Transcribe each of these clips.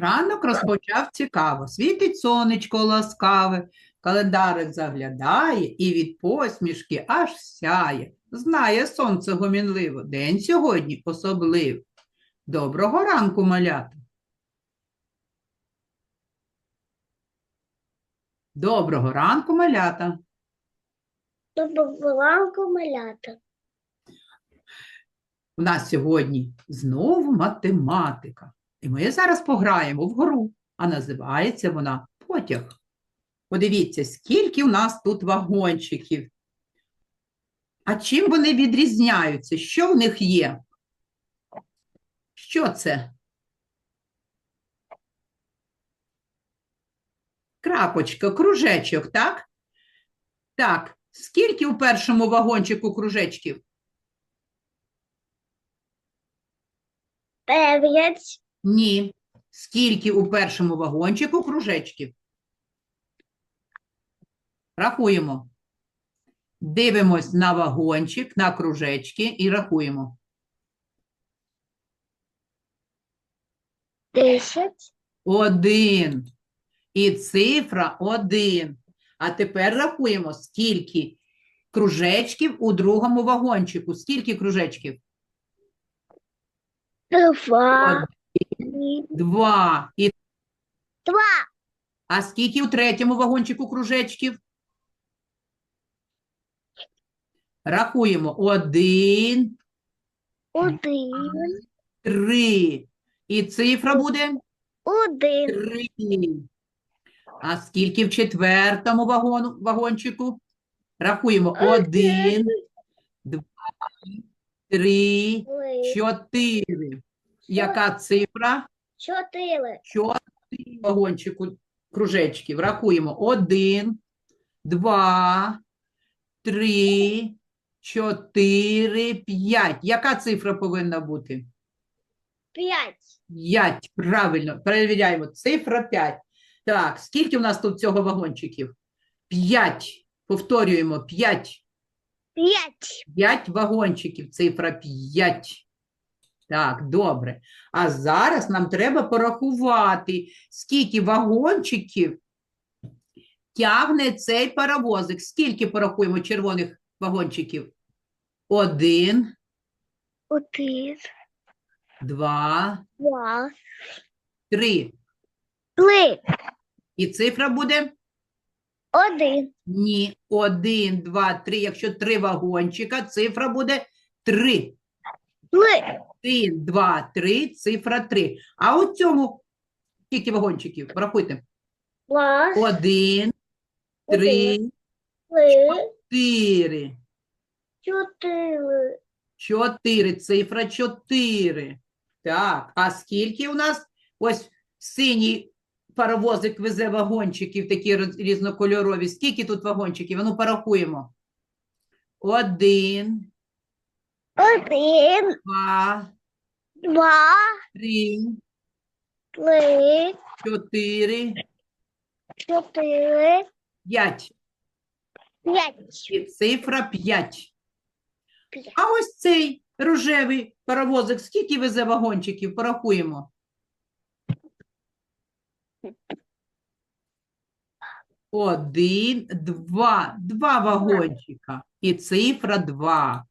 Ранок розпочав цікаво. Світить сонечко ласкаве, календарик заглядає і від посмішки аж сяє. Знає сонце гомінливо, день сьогодні особливий. Доброго ранку, малята. Доброго ранку, малята. Доброго ранку, малята. У нас сьогодні знову математика. І ми зараз пограємо в гру, а називається вона потяг. Подивіться, скільки у нас тут вагончиків. А чим вони відрізняються? Що в них є? Що це? Крапочка, кружечок, так? Так, скільки у першому вагончику кружечків? Дев'ять, Ні. Скільки у першому вагончику кружечків? Рахуємо. Дивимось на вагончик, на кружечки і рахуємо. десять, Один. І цифра один. А тепер рахуємо, скільки кружечків у другому вагончику. Скільки кружечків? два, Один, Два. І... два, А скільки у третьому вагончику кружечків? Рахуємо. Один, один, три. І цифра буде один, три. А скільки в четвертому вагону, вагончику? Рахуємо. Один, два, три, три, чотири. Яка цифра? чотири, Чотири вагончику кружечків. Рахуємо. Один, два, три, чотири, п'ять. Яка цифра повинна бути? п'ять, П'ять. Правильно. Перевіряємо. Цифра п'ять. Так, скільки у нас тут цього вагончиків? П'ять. Повторюємо. П'ять. п'ять, П'ять вагончиків, цифра 5. Так, добре. А зараз нам треба порахувати, скільки вагончиків тягне цей паровозик. Скільки порахуємо червоних вагончиків? Один, один, два, два, три. три, І цифра буде? один, Ні. Один, два, три. Якщо три вагончика, цифра буде три. три, Один, два, три, цифра три. А у цьому скільки вагончиків? Порахуйте. два, Один, три, три, чотири. чотири, Чотири, цифра чотири. Так, а скільки у нас? Ось синій паровозик везе вагончиків, такі роз- різнокольорові. Скільки тут вагончиків? А Ну, порахуємо. Один, один, два, два, три, три, чотири, чотири, п'ять. п'ять, І цифра 5. П'ять. А ось цей рожевий паровозик, скільки везе вагончиків? Порахуємо. Один, два. Два вагончика. І цифра 2.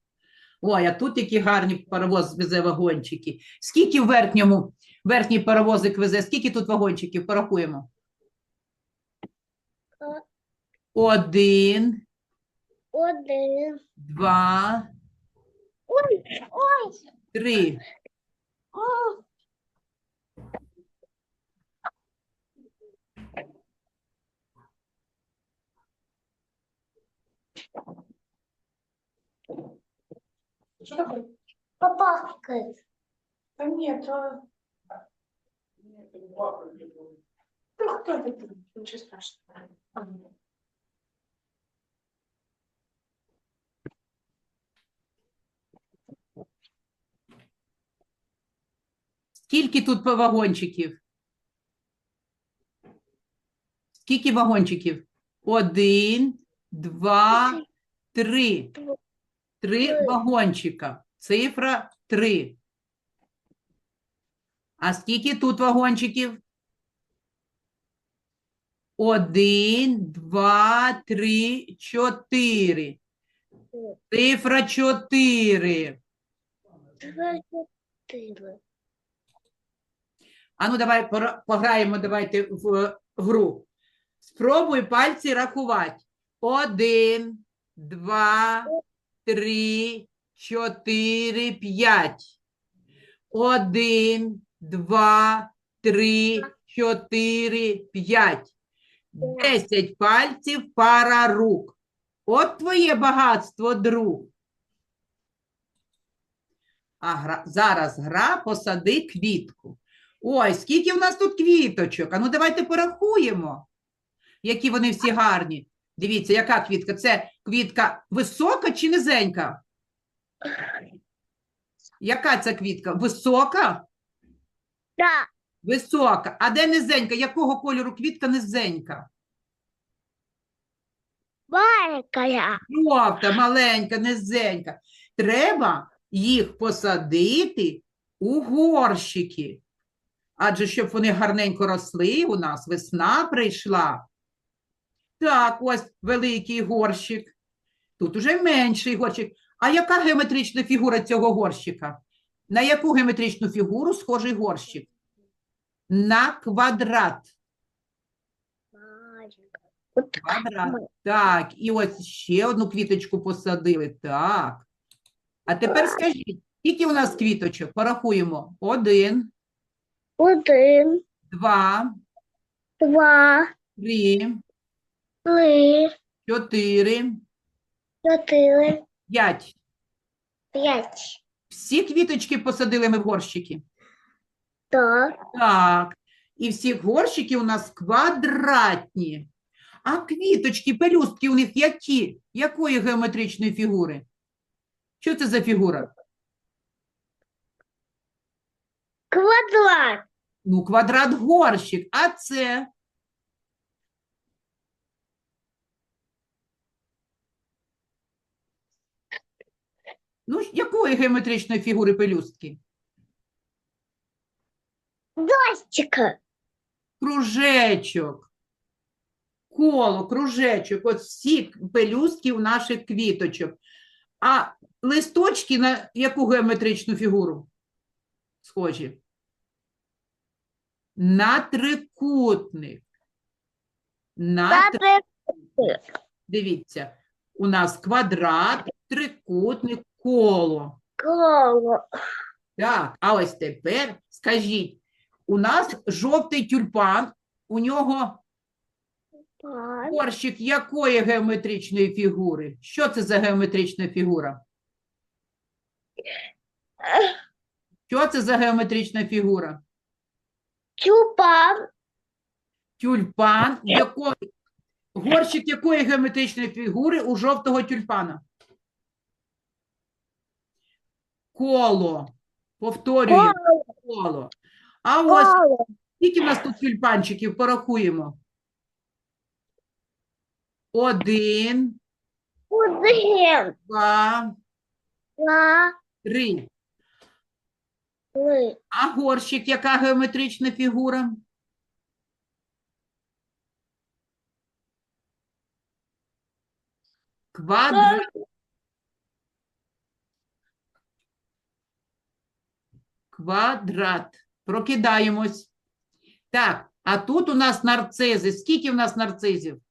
Ой, а тут які гарні паровоз везе вагончики. Скільки в верхньому, верхній паровозик везе? Скільки тут вагончиків? Порахуємо. Один, один, два, ой, ой, три. ой. Что такое? Папахкает. Да нет, а... Нет, это папа не был. Ну, кто это? был? Ничего страшного. А, нет. Скільки тут по вагончиків? Скільки вагончиків? Один, два, три. Три вагончика. Цифра три. А скільки тут вагончиків? Один, два, три, чотири. Цифра чотири. А ну давай пограємо давайте в гру. Спробуй пальці рахувати. Один, два, три, чотири, п'ять. Один, два, три, чотири, п'ять. Десять пальців, пара рук. От твоє багатство, друг. А гра... зараз гра посади квітку. Ой, скільки в нас тут квіточок? А ну давайте порахуємо, які вони всі гарні. Дивіться, яка квітка? Це квітка висока чи низенька? Яка ця квітка? Висока? Да. Висока. А де низенька? Якого кольору квітка низенька? Маленькая. Жовта, маленька, низенька. Треба їх посадити у горщики. Адже щоб вони гарненько росли, у нас весна прийшла. Так, ось великий горщик. Тут уже менший горщик. А яка геометрична фігура цього горщика? На яку геометричну фігуру схожий горщик? На квадрат. Квадрат. Так, і ось ще одну квіточку посадили. Так. А тепер скажіть, скільки у нас квіточок? Порахуємо. Один, Один, два, два, три, три, чотири, чотири, п'ять. п'ять. Всі квіточки посадили ми в горщики? Так. Так. І всі горщики у нас квадратні. А квіточки, пелюстки у них які? Якої геометричної фігури? Що це за фігура? Квадрат. Ну, квадрат горщик. А це? Ну, якої геометричної фігури пелюстки? Дощика. Кружечок. Коло, кружечок. От всі пелюстки у наших квіточок. А листочки на яку геометричну фігуру? Схожі? На трикутник. На три- Тати. Дивіться, у нас квадрат, трикутник, коло. Коло. Так, а ось тепер скажіть, у нас жовтий тюльпан, у нього Пан. горщик якої геометричної фігури? Що це за геометрична фігура? Що це за геометрична фігура? Чупан. Тюльпан, якої... горщик якої геометричної фігури у жовтого тюльпана? Коло. Повторюю, коло. А ось Коло. скільки в нас тут тюльпанчиків? Порахуємо. Один, Один. два, Два. три. Три. А горщик, яка геометрична фігура? Квадрат. Квадрат. Прокидаємось. Так, а тут у нас нарцизи. Скільки в нас нарцизів?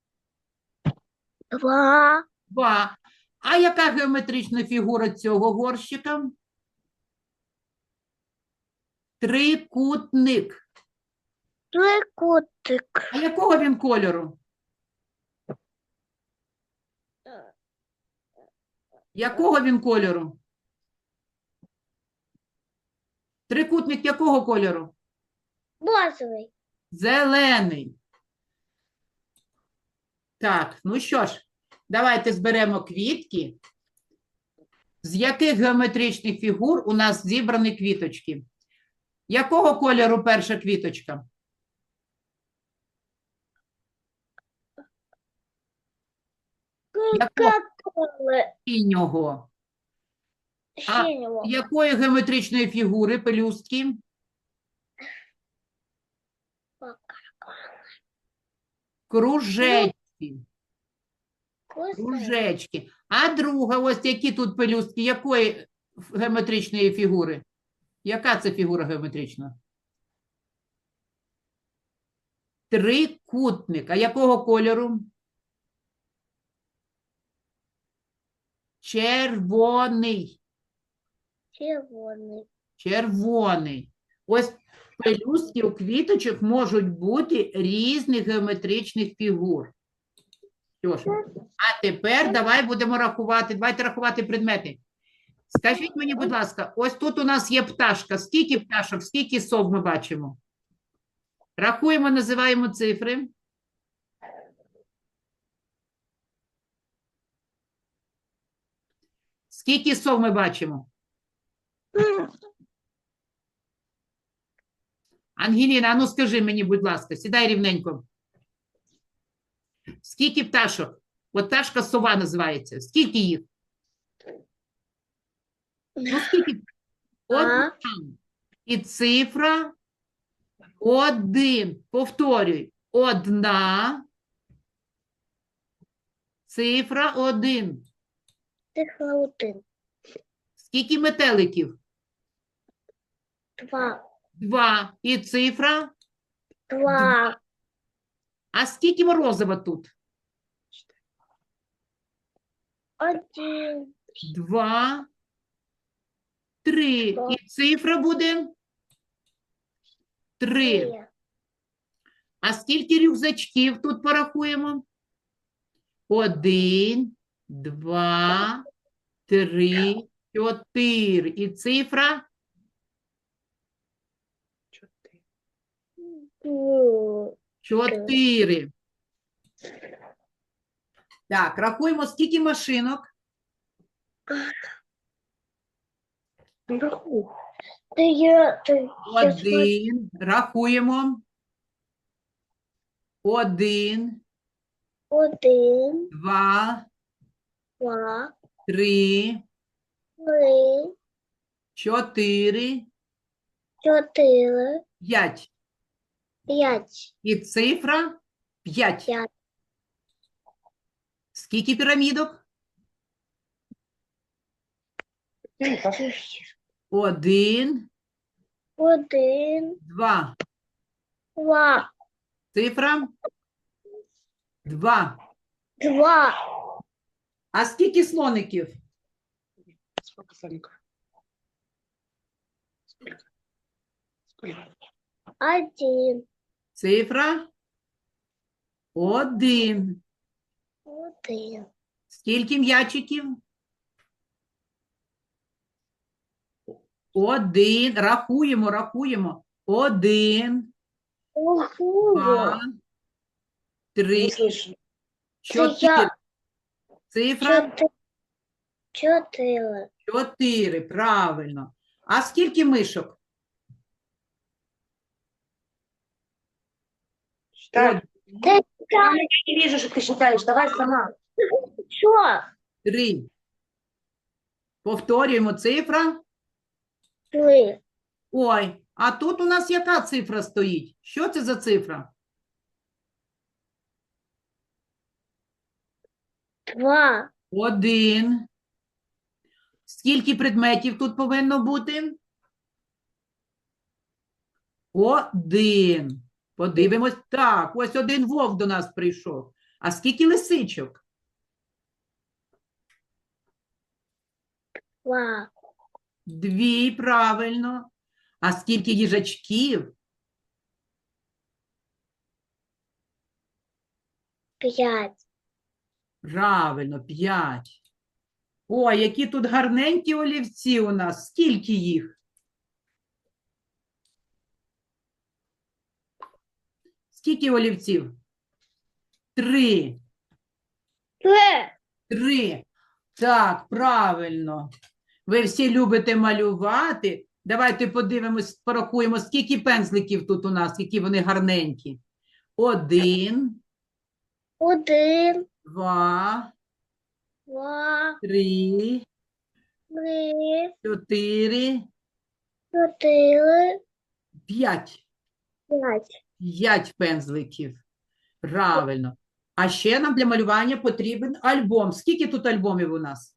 Два. Два. А яка геометрична фігура цього горщика? Трикутник. Трикутик. А якого він кольору? Якого він кольору? Трикутник якого кольору? Базовий. Зелений. Так, ну що ж, давайте зберемо квітки. З яких геометричних фігур у нас зібрані квіточки? Якого кольору перша квіточка? Якого синього? А. Якої геометричної фігури пелюстки? Кружечки. Кружечки. А друга, ось які тут пелюстки, якої ф- геометричної фігури? Яка це фігура геометрична? Трикутник. А якого кольору? Червоний. Червоний. Червоний. Ось пелюстки у квіточок можуть бути різних геометричних фігур. Що ж, а тепер давай будемо рахувати. Давайте рахувати предмети. Скажіть мені, будь ласка, ось тут у нас є пташка. Скільки пташок, скільки сов ми бачимо? Рахуємо, називаємо цифри. Скільки сов ми бачимо? Ангеліна, а ну скажи мені, будь ласка, сідай рівненько. Скільки пташок? От пташка сова називається. Скільки їх? Ну, скільки? Одна. І цифра один. Повторюй. Одна. Цифра один. Цифра один. Скільки метеликів? Два. Два. І цифра. Два. А скільки морозива тут? Один. Два. Три. Два. І цифра буде? Три. Три. А скільки рюкзачків тут порахуємо? Один, два, три, чотири. І цифра чотири. Так, рахуємо, скільки машинок? Я. Один. Рахуємо. Один, Один, два, два, три, три, чотири, чотири, п'ять. П'ять, І цифра п'ять. П'ять. Скільки пірамідок? Один, один, два. два, Цифра два. два, А скільки слоників? Сколько Санька? Сколько? Сколько? один, Цифра один. один, Скільки м'ячиків? Один. Рахуємо, рахуємо. Один, Ого, два, три, чотири. Цифра чотири, чотири. Правильно. А скільки мишок? Считай. Та Я не вижу, что ты считаешь. Давай сама. що? Три. Повторюємо цифра. Три, Ой, а тут у нас яка цифра стоїть? Що це за цифра? два, Один. Скільки предметів тут повинно бути? Один. Подивимось. Так, ось один вовк до нас прийшов. А скільки лисичок? Дві, правильно. А скільки їжачків? п'ять, Правильно, п'ять. Ой, які тут гарненькі олівці у нас. Скільки їх? Скільки олівців? Три. три, Три. Так, правильно. Ви всі любите малювати. Давайте подивимось, порахуємо, скільки пензликів тут у нас, які вони гарненькі. Один, один, два, два, три, три, чотири, чотири, п'ять. п'ять, П'ять пензликів. Правильно. А ще нам для малювання потрібен альбом. Скільки тут альбомів у нас?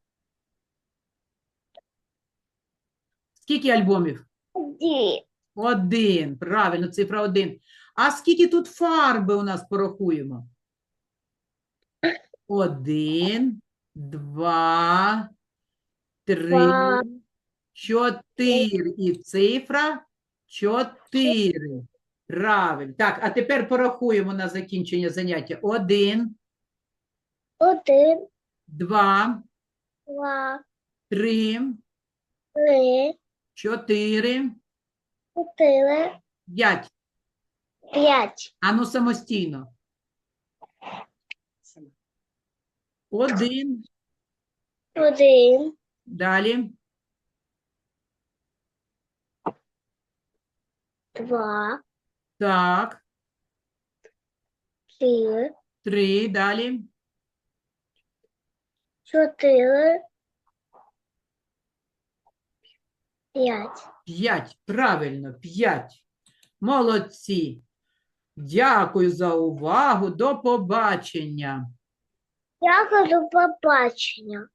Скільки альбомів? Один. Один. Правильно, цифра один. А скільки тут фарби у нас порахуємо? Один, два, три, чотири. І цифра чотири. Правильно. Так, а тепер порахуємо на закінчення заняття. Один, Один, два, два, три, три, чотири, чотири, п'ять. п'ять. Ану самостійно. Один. Один, Далі. два, Так. три, Три. Далі. чотири, п'ять. П'ять. Правильно, п'ять. Молодці. Дякую за увагу. До побачення. Дякую, до побачення.